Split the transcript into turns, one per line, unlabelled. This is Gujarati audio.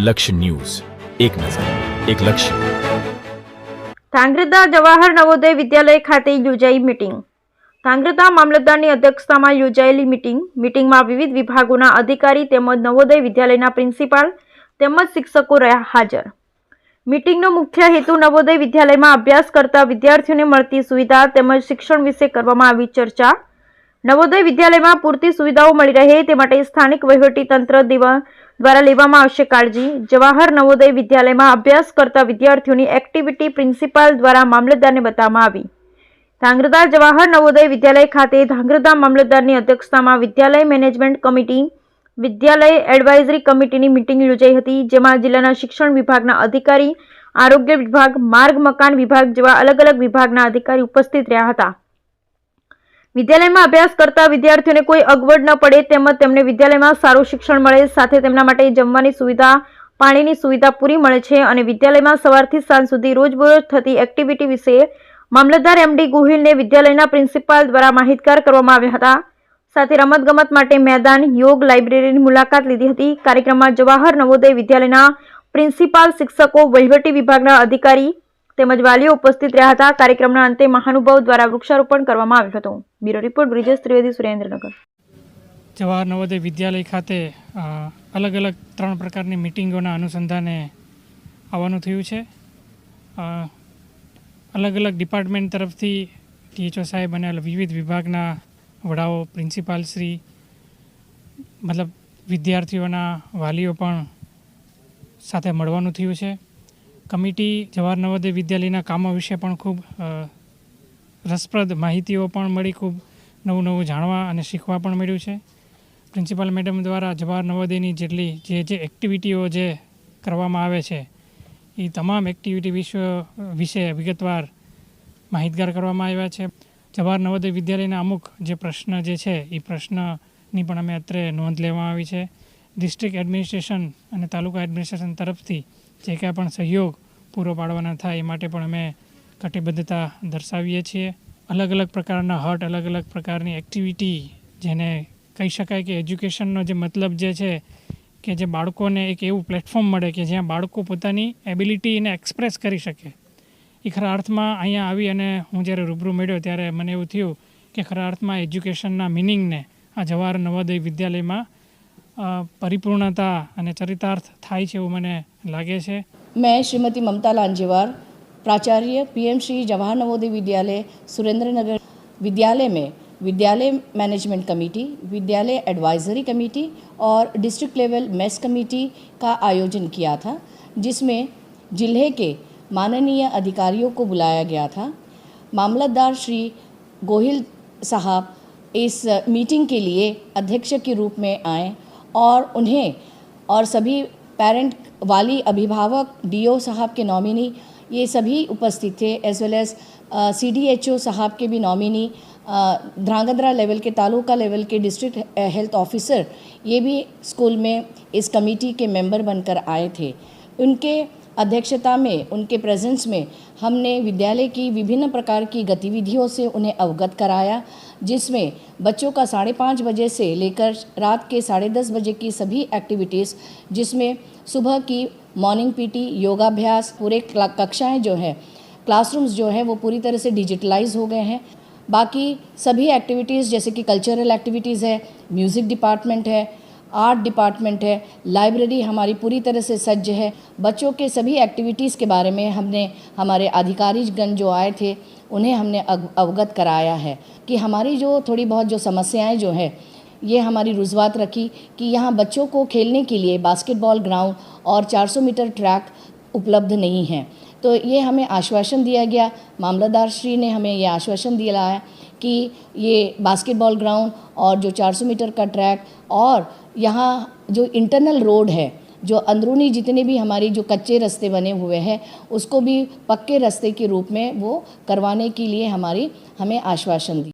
લક્ષ્ય ન્યૂઝ. એક નજર, એક લક્ષ્ય.
ધાંગ્રધા જવાહર નવોદય વિદ્યાલય ખાતે યોજાઈ મીટિંગ. ધાંગ્રધા મામલતદારની અધ્યક્ષતામાં યોજાયેલી મીટિંગ, મીટિંગમાં વિવિધ વિભાગોના અધિકારી તેમજ નવોદય વિદ્યાલયના પ્રિન્સિપાલ તેમજ શિક્ષકો રહ્યા હાજર. મીટિંગનો મુખ્ય હેતુ નવોદય વિદ્યાલયમાં અભ્યાસ કરતા વિદ્યાર્થીઓને મળતી સુવિધા તેમજ શિક્ષણ વિશે કરવામાં આવી ચર્ચા નવોદય વિદ્યાલયમાં પૂરતી સુવિધાઓ મળી રહે તે માટે સ્થાનિક વહીવટીતંત્ર દેવા દ્વારા લેવામાં આવશે કાળજી. જવાહર નવોદય વિદ્યાલયમાં અભ્યાસ કરતા વિદ્યાર્થીઓની એક્ટિવિટી પ્રિન્સિપાલ દ્વારા મામલતદારને બતાવવામાં આવી. ધાંગ્રધા જવાહર નવોદય વિદ્યાલય ખાતે ધાંગ્રધા મામલતદારની અધ્યક્ષતામાં વિદ્યાલય મેનેજમેન્ટ કમિટી, વિદ્યાલય એડવાઇઝરી કમિટીની મીટિંગ યોજાઈ હતી, જેમાં જિલ્લાના શિક્ષણ વિભાગના અધિકારી, આરોગ્ય વિભાગ, માર્ગ મકાન વિભાગ જેવા અલગ અલગ વિભાગના અધિકારી ઉપસ્થિત રહ્યા હતા. વિદ્યાલયમાં અભ્યાસ કરતા વિદ્યાર્થીઓને કોઈ અગવડ ન પડે તેમજ તેમને વિદ્યાલયમાં સારું શિક્ષણ મળે. સાથે તેમના માટે જમવાની સુવિધા, પાણીની સુવિધા પૂરી મળે છે અને વિદ્યાલયમાં સવારથી સાંજ સુધી રોજબરોજ થતી એક્ટિવિટી વિશે મામલતદાર એમડી ગોહિલને વિદ્યાલયના પ્રિન્સિપાલ દ્વારા માહિતગાર કરવામાં આવ્યા હતા. સાથે રમતગમત માટે મેદાન, યોગ લાઇબ્રેરીની મુલાકાત લીધી હતી. કાર્યક્રમમાં જવાહર નવોદય વિદ્યાલયના પ્રિન્સિપાલ શિક્ષકો વહીવટી વિભાગના અધિકારી તેમજ વાલીઓ ઉપસ્થિત રહ્યા હતા. કાર્યક્રમના અંતે મહાનુભાવ દ્વારા વૃક્ષારોપણ કરવામાં આવ્યું હતું. Bureau report, Brijesh Trivedi, Surendranagar.
Jawahar Navodaya Vidyalaya ખાતે અલગ અલગ ત્રણ પ્રકારની મિટિંગોના અનુસંધાને આવવાનું થયું છે. અલગ અલગ ડિપાર્ટમેન્ટ તરફથી ટીએચઓ સાહેબ અને વિવિધ વિભાગના વડાઓ, પ્રિન્સિપાલ શ્રી, મતલબ વિદ્યાર્થીઓના વાલીઓ પણ સાથે મળવાનું થયું છે. કમિટી જવાહર નવોદય વિદ્યાલયના કામો વિશે પણ ખૂબ રસપ્રદ માહિતીઓ પણ મળી, ખૂબ નવું નવું જાણવા અને શીખવા પણ મળ્યું છે. પ્રિન્સિપાલ મેડમ દ્વારા જવાહર નવોદયની જેટલી જે જે એક્ટિવિટીઓ જે કરવામાં આવે છે, એ તમામ એક્ટિવિટી વિશ્વ, વિશે વિગતવાર માહિતગાર કરવામાં આવ્યા છે. જવાહર નવોદય વિદ્યાલયના અમુક જે પ્રશ્ન જે છે, એ પ્રશ્નની પણ અમે અત્રે નોંધ લેવામાં આવી છે. ડિસ્ટ્રિક્ટ એડમિનિસ્ટ્રેશન અને તાલુકા એડમિનિસ્ટ્રેશન તરફથી જે કાંઈ પણ સહયોગ પૂરો પાડવાના થાય એ માટે પણ અમે કટિબદ્ધતા દર્શાવીએ છીએ. અલગ અલગ પ્રકારના હટ, અલગ અલગ પ્રકારની એક્ટિવિટી જેને કહી શકાય કે એજ્યુકેશનનો જે મતલબ જે છે કે જે બાળકોને એક એવું પ્લેટફોર્મ મળે કે જ્યાં બાળકો પોતાની એબિલિટીને એક્સપ્રેસ કરી શકે. એ ખરા અર્થમાં અહીંયા આવી અને હું જ્યારે રૂબરૂ મળ્યો ત્યારે મને એવું થયું કે ખરા અર્થમાં એજ્યુકેશનના મિનિંગને આ જવાહર નવોદય વિદ્યાલયમાં પરિપૂર્ણતા અને ચરિતાર્થ થાય છે એવું મને લાગે છે.
मैं श्रीमती ममता लांजेवार, प्राचार्य पीएम श्री जवाहर नवोदय विद्यालय सुरेंद्र नगर विद्यालय में विद्यालय मैनेजमेंट कमेटी, विद्यालय एडवाइजरी कमेटी और डिस्ट्रिक्ट लेवल मेस कमेटी का आयोजन किया था, जिसमें ज़िले के माननीय अधिकारियों को बुलाया गया था। मामलतदार श्री गोहिल साहब इस मीटिंग के लिए अध्यक्ष के रूप में आए और उन्हें और सभी पेरेंट वाली अभिभावक डीओ साहब के नॉमिनी ये सभी उपस्थित थे as well as C D H O साहब के भी नॉमिनी ध्रांगध्रा लेवल के तालुका लेवल के डिस्ट्रिक्ट हेल्थ ऑफिसर ये भी स्कूल में इस कमेटी के मेंबर बनकर आए थे। उनके अध्यक्षता में, उनके प्रेजेंस में, हमने विद्यालय की विभिन्न प्रकार की गतिविधियों से उन्हें अवगत कराया, जिसमें बच्चों का साढ़े पाँच बजे से लेकर रात के साढ़े दस बजे की सभी एक्टिविटीज़ जिसमें सुबह की मॉर्निंग पीटी योगाभ्यास, पूरे कक्षाएँ जो हैं क्लासरूम्स जो हैं, वो पूरी तरह से डिजिटलाइज हो गए हैं। बाकी सभी एक्टिविटीज़ जैसे कि कल्चरल एक्टिविटीज़ है म्यूज़िक डिपार्टमेंट है आर्ट डिपार्टमेंट है, लाइब्रेरी हमारी पूरी तरह से सज्ज है। बच्चों के सभी एक्टिविटीज़ के बारे में हमने, हमारे अधिकारीगण जो आए थे, उन्हें हमने अवगत कराया है कि हमारी जो थोड़ी बहुत जो समस्याएँ जो है, ये हमारी रुजवात रखी कि यहाँ बच्चों को खेलने के लिए बास्केटबॉल ग्राउंड और 400 मीटर ट्रैक उपलब्ध नहीं है। तो ये हमें आश्वासन दिया गया मामलादार श्री ने हमें ये आश्वासन दिया है कि ये बास्केटबॉल ग्राउंड और जो 400 मीटर का ट्रैक और यहाँ जो इंटरनल रोड है, जो अंदरूनी जितने भी हमारी जो कच्चे रास्ते बने हुए हैं, उसको भी पक्के रास्ते के रूप में वो करवाने के लिए हमारी, हमें आश्वासन दी।